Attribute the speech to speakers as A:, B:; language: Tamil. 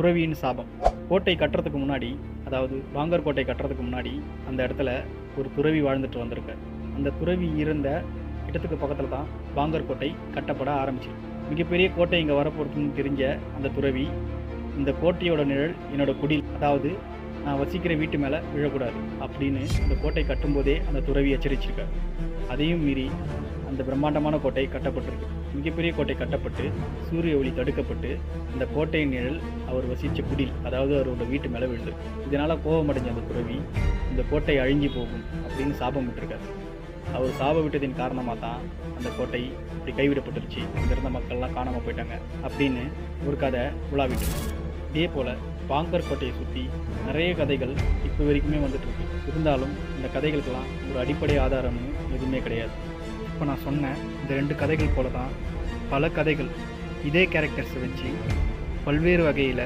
A: துறவியின் சாபம். கோட்டை கட்டுறதுக்கு முன்னாடி அதாவது பாங்கர் கோட்டை கட்டுறதுக்கு முன்னாடி அந்த இடத்துல ஒரு துறவி வாழ்ந்துட்டு வந்திருக்கார் அந்த துறவி இருந்த இடத்துக்கு பக்கத்தில் தான் பாங்கர் கோட்டை கட்டப்பட ஆரம்பிச்சு மிகப்பெரிய கோட்டை இங்கே வரப்போறதுன்னு தெரிஞ்ச அந்த துறவி இந்த கோட்டையோட நிழல் என்னோட குடில் அதாவது வசிக்கிற வீட்டு மேலே விழக்கூடாது அப்படின்னு அந்த கோட்டை கட்டும்போதே அந்த துறவி எச்சரிச்சிருக்கார். அதையும் மீறி அந்த பிரம்மாண்டமான கோட்டை கட்டப்பட்டிருக்கு. மிகப்பெரிய கோட்டை கட்டப்பட்டு சூரிய ஒளி தடுக்கப்பட்டு அந்த கோட்டையின் நிழல் அவர் வசித்த குடில் அதாவது அவரோட வீட்டு மேலே விழுது இதனால் கோபமடைஞ்ச அந்த துறவி இந்த கோட்டை அழிஞ்சு போகும் அப்படின்னு சாபம் விட்டுருக்காரு. அவர் சாபம் விட்டதின் காரணமாக தான் அந்த கோட்டை இப்படி கைவிடப்பட்டுருச்சு. அங்கே இருந்த மக்கள்லாம் காணாமல் போயிட்டாங்க அப்படின்னு ஒரு கதை உலாவிட்டு இதே போல் பாங்கர் கோட்டையை சுற்றி நிறைய கதைகள் இப்போ வரைக்குமே வந்துட்டுருக்கு இருந்தாலும் இந்த கதைகளுக்கெல்லாம் ஒரு அடிப்படை ஆதாரம்னு எதுவுமே கிடையாது. இப்போ நான் சொன்ன இந்த ரெண்டு கதைகள் போல தான் பல கதைகள் இதே கேரக்டர்ஸை வச்சு பல்வேறு வகையில்